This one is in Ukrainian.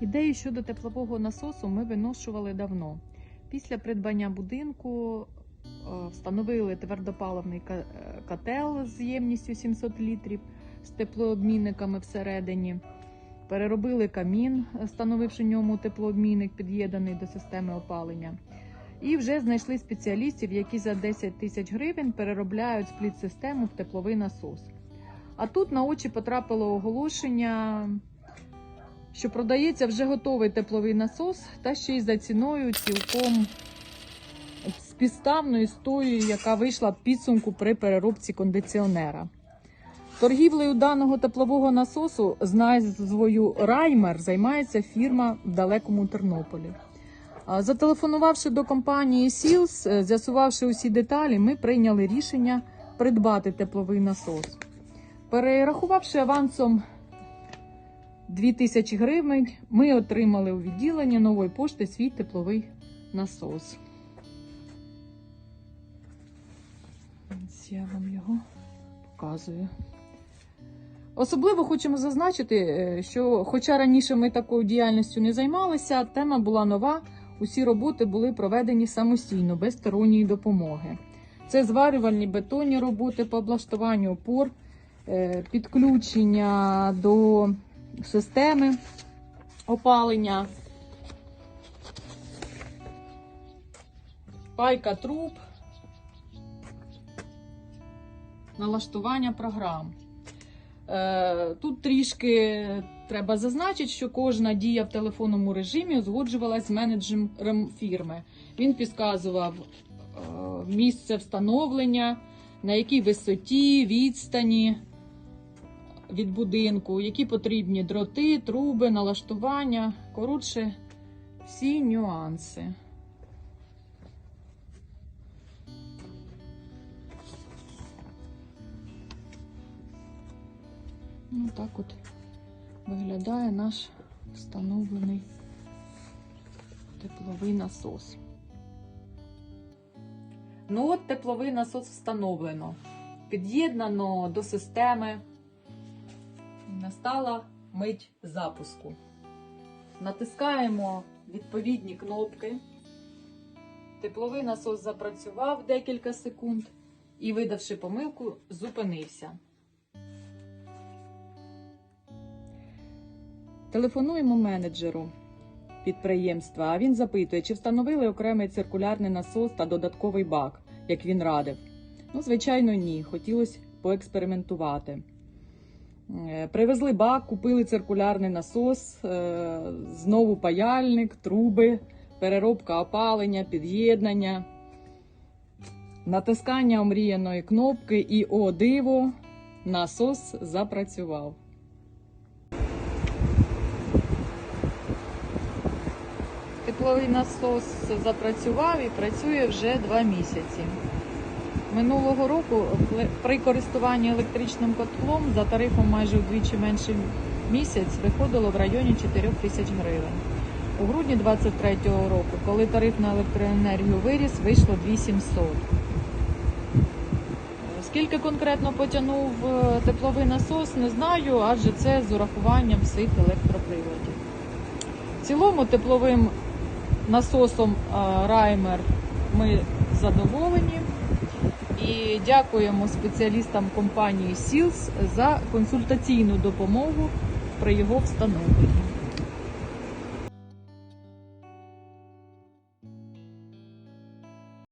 Ідею щодо теплового насосу ми виношували давно. Після придбання будинку е, встановили твердопаливний е, котел з ємністю 700 літрів з теплообмінниками всередині. Переробили камін, встановивши ньому теплообмінник, під'єднаний до системи опалення. І вже знайшли спеціалістів, які за 10 тисяч гривень переробляють спліт-систему в тепловий насос. А тут на очі потрапило оголошення, що продається вже готовий тепловий насос, та ще й за ціною цілком співставною з тою, яка вийшла в підсумку при переробці кондиціонера. Торгівлею даного теплового насосу з назвою Раймер займається фірма в далекому Тернополі. Зателефонувавши до компанії Сілс, е, з'ясувавши усі деталі, ми прийняли рішення придбати тепловий насос. Перерахувавши авансом 2000 гривень, ми отримали у відділенні нової пошти свій тепловий насос. Я вам його показую. Особливо хочемо зазначити, е, що, хоча раніше ми такою діяльністю не займалися, тема була нова. Усі роботи були проведені самостійно, без сторонньої допомоги. Це зварювальні бетонні роботи по облаштуванню опор, е, підключення до системи опалення, пайка труб, налаштування програм. Е, Тут трішки треба зазначити, що кожна дія в телефонному режимі узгоджувалась з менеджером фірми. Він підказував е, місце встановлення, на якій висоті, відстані від будинку, які потрібні дроти, труби, налаштування. Коротше, всі нюанси. Ну, так от виглядає наш встановлений тепловий насос. Ну от тепловий насос встановлено. Під'єднано до системи. Настала мить запуску. Натискаємо відповідні кнопки. Тепловий насос запрацював декілька секунд і, видавши помилку, зупинився. Телефонуємо менеджеру підприємства, а він запитує, чи встановили окремий циркулярний насос та додатковий бак, як він радив. Ну, звичайно, ні. Хотілося поекспериментувати. Е, Привезли бак, купили циркулярний насос, е, знову паяльник, труби, переробка опалення, під'єднання, натискання омріяної кнопки і о диво, насос запрацював. Тепловий насос запрацював і працює вже два місяці. Минулого року при користуванні електричним котлом за тарифом майже вдвічі менше місяць виходило в районі 4 тисяч гривень. У грудні 2023 року, коли тариф на електроенергію виріс, вийшло 2700. Скільки конкретно потягнув е, тепловий насос, не знаю, адже це з урахуванням всіх електроприладів. В цілому тепловим насосом е, Раймер ми задоволені і дякуємо спеціалістам компанії Сілс за консультаційну допомогу при його встановленні.